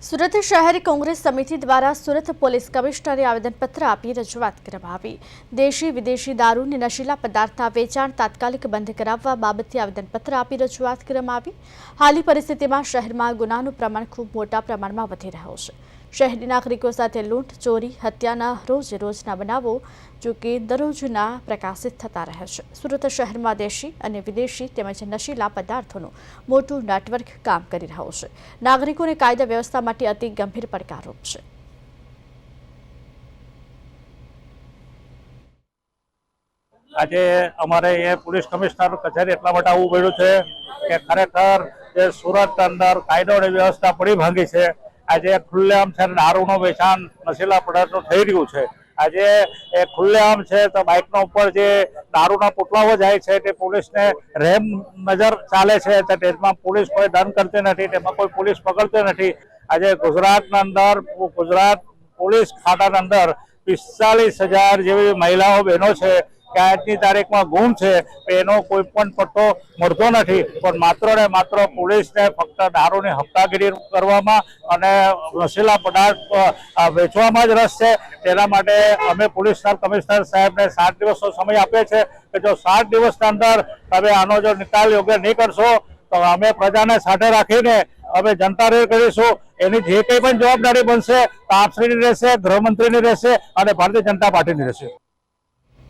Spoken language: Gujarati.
સુરત શહેર કોંગ્રેસ સમિતિ દ્વારા સુરત પોલીસ કમિશનરે આવેદનપત્ર આપી રજૂઆત કરવામાં આવી. દેશી વિદેશી દારૂ અને નશીલા પદાર્થના વેચાણ તાત્કાલિક બંધ કરાવવા બાબતે આવેદનપત્ર આપી રજૂઆત કરવામાં આવી. હાલની પરિસ્થિતિમાં શહેરમાં ગુનાનું પ્રમાણ ખૂબ મોટા પ્રમાણમાં વધી રહ્યું છે. શહેરી નાગરિકો સાથે લૂંટ, ચોરી, હત્યાના રોજ રોજના બનાવો, જો દરરોજના પ્રકાશિત થતા રહે છે. સુરત શહેરમાં દેશી અને વિદેશી તેમજ નશીલા પદાર્થોનું મોટું નેટવર્ક કામ કરી રહ્યું છે. નાગરિકોને કાયદા વ્યવસ્થા માટે અતિ ગંભીર પડકારરૂપ છે. આજે અમારે એ પોલીસ કમિશનર કચેરી એટલા માટે આવવું પડ્યું છે કે ખરેખર જે સુરત અંદર કાયદો અને વ્યવસ્થા પડી ભાંગી છે આજે ખુલ્લેઆમ છે દારૂનું વેચાણ નશીલા પદાર્થો થઈ રહ્યું છે. આજે એ ખુલ્લેઆમ છે તો બાઇકના ઉપર જે દારૂના પુતળાઓ જાય છે તે પોલીસને રેમ નજર ચાલે છે તો તેમાં પોલીસ કોઈ દંડ કરતી નથી, તેમાં કોઈ પોલીસ પકડતી નથી. આજે ગુજરાતના અંદર, ગુજરાત પોલીસ ખાતાના અંદર પિસ્તાલીસ હજાર જેવી મહિલાઓ બહેનો છે કે આજની તારીખમાં ગુમ છે એનો કોઈ પણ પટ્ટો મળતો નથી. પણ માત્ર ને માત્ર પોલીસને ફક્ત દારૂની હપ્તાગીરી કરવામાં અને નશીલા પદાર્થ વેચવામાં જ રસ છે. તેના માટે અમે પોલીસ કમિશનર સાહેબને સાત દિવસનો સમય આપીએ છે કે જો સાત દિવસના અંદર તમે આનો જો નિકાલ યોગ્ય નહીં કરશો, તો અમે પ્રજાને સાથે રાખીને અમે જનતા રેલ કરીશું. એની જે કંઈ પણ જવાબદારી બનશે, તો આપશ્રીની રહેશે, ગૃહમંત્રીની રહેશે અને ભારતીય જનતા પાર્ટીની રહેશે.